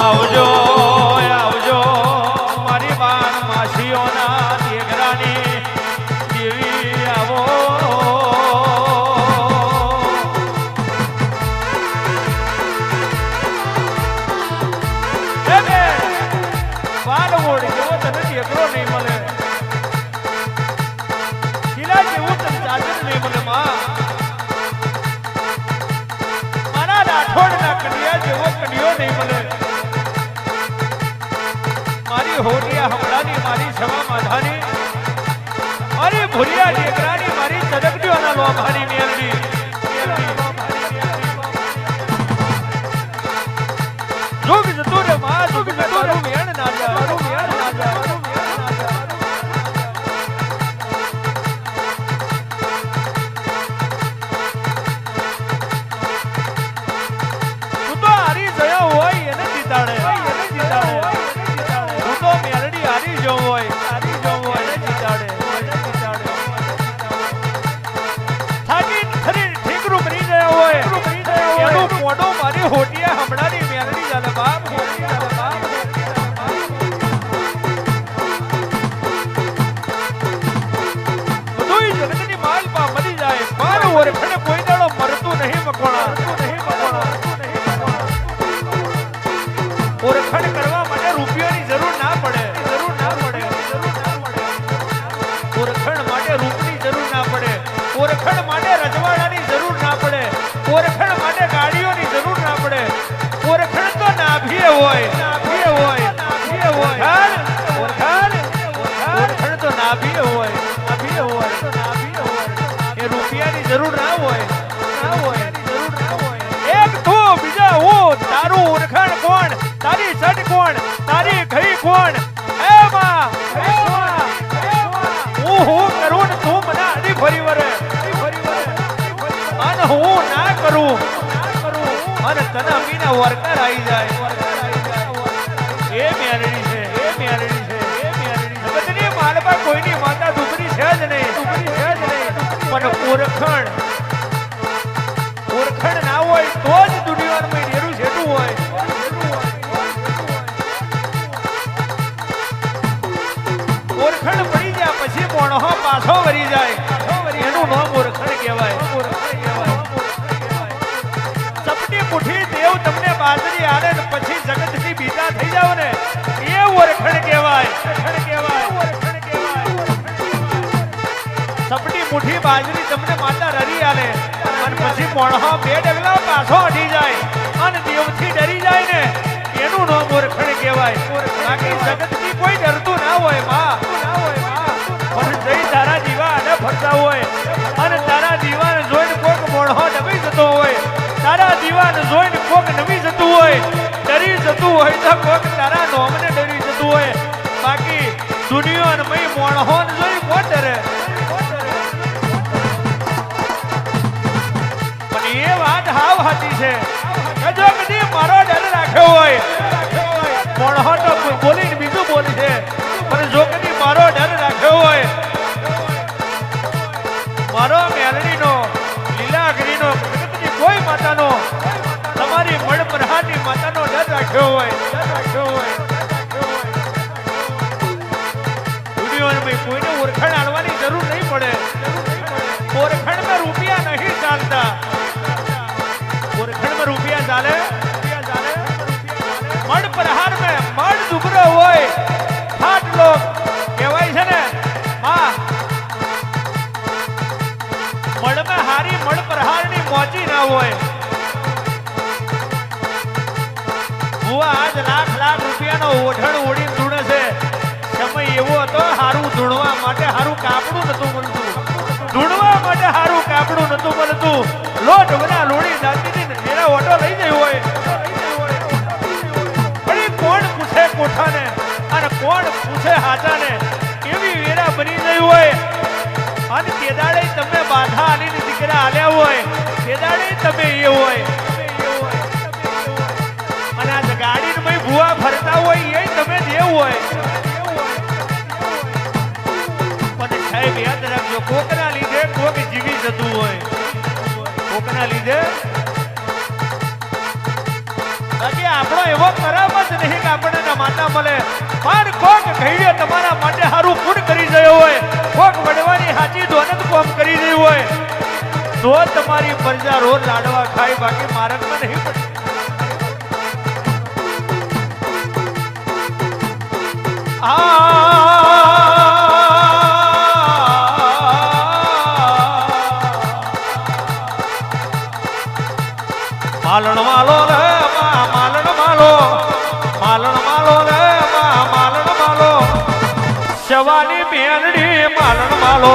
આવજો આવજો મારી બાન માસીઓના દીકરાની દેવી આવો. બાલ ઓળ જેવો તને દીકરો નહીં હોડિયા હમણાની મારી સવા માધાની અરે ભુરિયા ટેકરાની મારી ચદકડીઓના લોભાની મેલડી ઓરખડે કોઈ દાડો ઓરખડ ના પડે. જરૂર ના પડે. ઓરખડ ઓરખડ રજવાડાની જરૂર ના પડે. ઓરખડ માટે ગાડીઓની જરૂર ના પડે. ઓરખડ તો નાભીએ હોય. નાભીએ હોય નાભીએ હોય ઓરખડ ઓરખડ હોય. તો નાભીએ હોય. જરૂર ના હોય ના હોય, જરૂર હોય. એક તું, બીજા હું, તારું ઓળખાણ કોણ? તારી સટ કોણ? તારી ઘઈ કોણ? એ માં, હું હું કરું ને તું મને આડી ફરી વરે અને હું ના કરું, અને તને અમીના વર્કર આવી જાય. એ મેરડી છે, એ મેરડી છે, એ મેરડી છે. બધી માલ પર કોઈની માતા દુબરી છે જ નહીં. પણ ઓળખણ ઓળખણ ના હોય તો જ દુનિયામાં ડેરું છેટું હોય. ઓળખણ પડી જાય પછી મોણહો પાછો વરી જાય. એનું નામ ઓળખણ કહેવાય. સપની મુઠ્ઠી દેવ તમને બાજરી આડે પછી જગતની બીજા થઈ જાવ ને એ ઓળખણ કહેવાય. મુઠ્ઠી બાજરી તમને માતા રરી આલે. અને પછી મોણહો બે ડગલા પાછો અડી જાય. અને દેવથી ડરી જાય ને. એનું નો મૂર્ખણ કહેવાય. બાકી જગતથી કોઈ ડરતું ના હોય મા પણ જઈ તારા દીવા અને ફરતા હોય. અને તારા દીવાને જોઈને કોક મોણહો ડબી જતો હોય. તારા દીવાને જોઈને કોક નમી જતું હોય. ડરી જતું હોય તો કોક તારા નોમને ડરી જતું હોય. બાકી દુનિયા મય મોણહો ને જોઈ કોણ ડરે? હાચી છે. જો કદી મારો ડર રાખ્યો હોય. મોણહો તો બોલીને બીજું બોલી છે. પણ જો કદી મારો ડર રાખ્યો હોય, મારો મેલડીનો લીલાગીરીનો જગતની કોઈ માતાનો, તમારી મળપ્રહારની માતાનો ડર રાખ્યો હોય. ડર રાખ્યો હોય દુનિયામાં કોઈને ઓળખાણ આણવાની જરૂર નહીં પડે. ઓળખાણમાં ના હોય ભુવા, આજ લાખ લાખ રૂપિયાનો ઓઢણ ઓઢીને ધૂણે છે. સમય એવો હતો સારું ધૂણવા માટે સારું કાપડું નતું મળતું. ધૂણવા માટે સારું કાપડું નતું મળતું. લોટ વના લોડી ને એના ઓટો લઈ જઈ હોય. પણ કોણ પૂછે કોઠાને? અને કોણ પૂછે હાચાને એવી વેરા બની ગઈ હોય. અને તેદાડે તમે બાધા આલીને દીકરા આલ્યા હોય તેદાડે તમે એ હોય. અને આ ગાડીને ભાઈ ભૂવા ફરતા હોય એ તમે દેવ હોય. પણ સાહેબ, યાદ રાખજો, કોકના લીધે કોક જીવી જતું હોય. કોકના લીધે. બાકી આપણો એવો કરમ જ નહીં કે આપણને માતા મળે. પણ કોક ઘડીએ તમારા માટે સારું ફૂડ કરી ગયો હોય. કોક વડવાની સાચી ધોનત કોમ તો તમારી પ્રજા રોજ લાડવા ખાય, બાકી માર્ગમાં નહીં પડે માલણ માલો રે માલણ માલો માલણ માલો રે માલણ માલો શવાની બેનડી માલણ માલો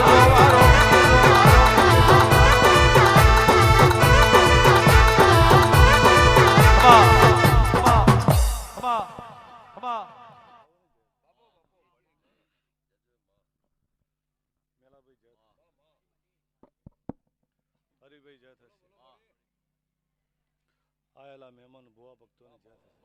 જોવારો હરિભાઈ જય થશે. આયેલા મહેમાન ભુવા ભક્તોને જ્યાં થશે.